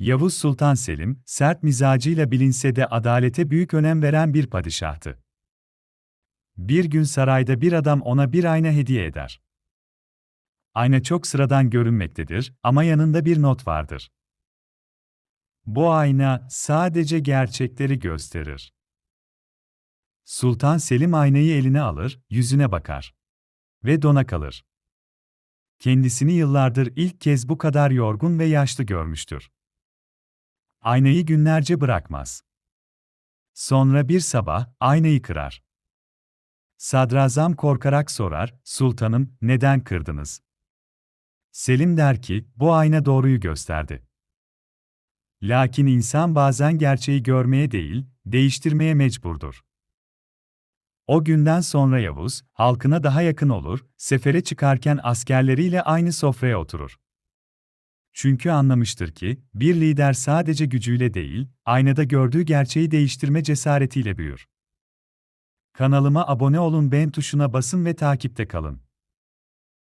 Yavuz Sultan Selim, sert mizacıyla bilinse de adalete büyük önem veren bir padişahtı. Bir gün sarayda bir adam ona bir ayna hediye eder. Ayna çok sıradan görünmektedir ama yanında bir not vardır. Bu ayna sadece gerçekleri gösterir. Sultan Selim aynayı eline alır, yüzüne bakar ve dona kalır. Kendisini yıllardır ilk kez bu kadar yorgun ve yaşlı görmüştür. Aynayı günlerce bırakmaz. Sonra bir sabah aynayı kırar. Sadrazam korkarak sorar, "Sultanım, neden kırdınız?" Selim der ki, "Bu ayna doğruyu gösterdi." Lakin insan bazen gerçeği görmeye değil, değiştirmeye mecburdur. O günden sonra Yavuz, halkına daha yakın olur, sefere çıkarken askerleriyle aynı sofraya oturur. Çünkü anlamıştır ki, bir lider sadece gücüyle değil, aynada gördüğü gerçeği değiştirme cesaretiyle büyür. Kanalıma abone olun, beğen tuşuna basın ve takipte kalın.